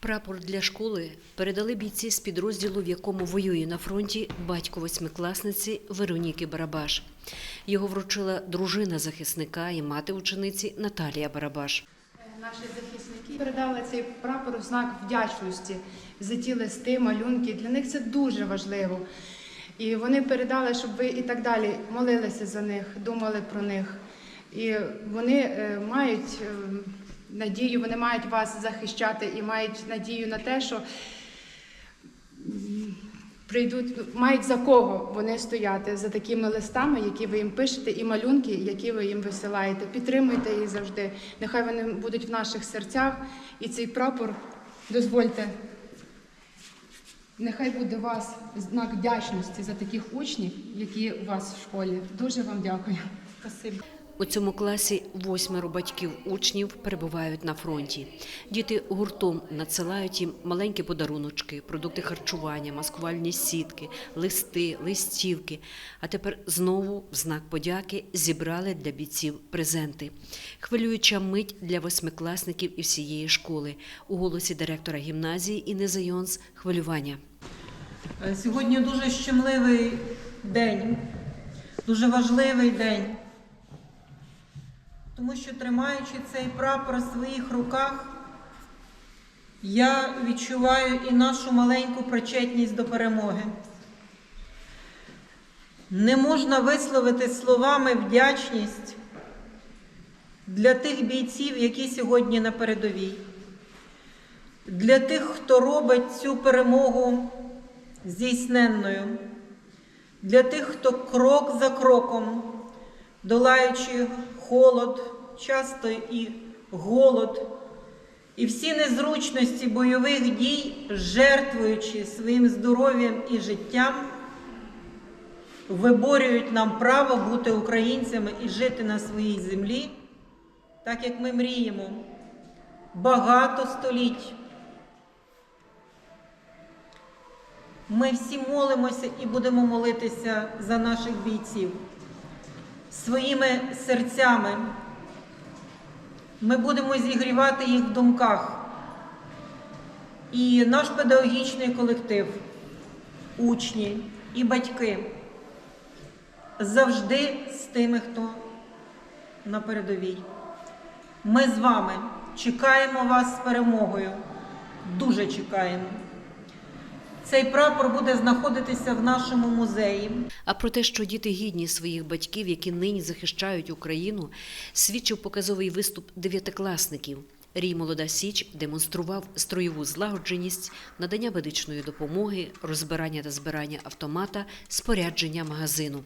Прапор для школи передали бійці з підрозділу, в якому воює на фронті батько восьмикласниці Вероніки Барабаш. Його вручила дружина захисника і мати учениці Наталія Барабаш. Наші захисники передали цей прапор в знак вдячності за ті листи, малюнки. Для них це дуже важливо. І вони передали, щоб ви і так далі молилися за них, думали про них. І вони е, мають е, надію, вони мають вас захищати і мають надію на те, що прийдуть, мають за кого вони стояти за такими листами, які ви їм пишете, і малюнки, які ви їм висилаєте. Підтримуйте їх завжди. Нехай вони будуть в наших серцях. І цей прапор, дозвольте, нехай буде у вас знак вдячності за таких учнів, які у вас в школі. Дуже вам дякую. Спасибі. У цьому класі восьмеро батьків учнів перебувають на фронті. Діти гуртом надсилають їм маленькі подаруночки, продукти харчування, маскувальні сітки, листи, листівки. А тепер знову в знак подяки зібрали для бійців презенти. Хвилююча мить для восьмикласників і всієї школи. У голосі директора гімназії Інни Зайонс хвилювання. Е, Сьогодні дуже щемливий день, дуже важливий день, тому що тримаючи цей прапор в своїх руках, я відчуваю і нашу маленьку причетність до перемоги. Не можна висловити словами вдячність для тих бійців, які сьогодні на передовій, для тих, хто робить цю перемогу здійсненною, для тих, хто крок за кроком, долаючи холод, часто і голод, і всі незручності бойових дій, жертвуючи своїм здоров'ям і життям, виборюють нам право бути українцями і жити на своїй землі, так як ми мріємо багато століть. Ми всі молимося і будемо молитися за наших бійців своїми серцями. Ми будемо зігрівати їх в думках. І наш педагогічний колектив, учні і батьки завжди з тими, хто на передовій. Ми з вами чекаємо вас з перемогою. Дуже чекаємо. Цей прапор буде знаходитися в нашому музеї. А про те, що діти гідні своїх батьків, які нині захищають Україну, свідчив показовий виступ дев'ятикласників. Рій Молода Січ демонстрував строєву злагодженість, надання медичної допомоги, розбирання та збирання автомата, спорядження магазину.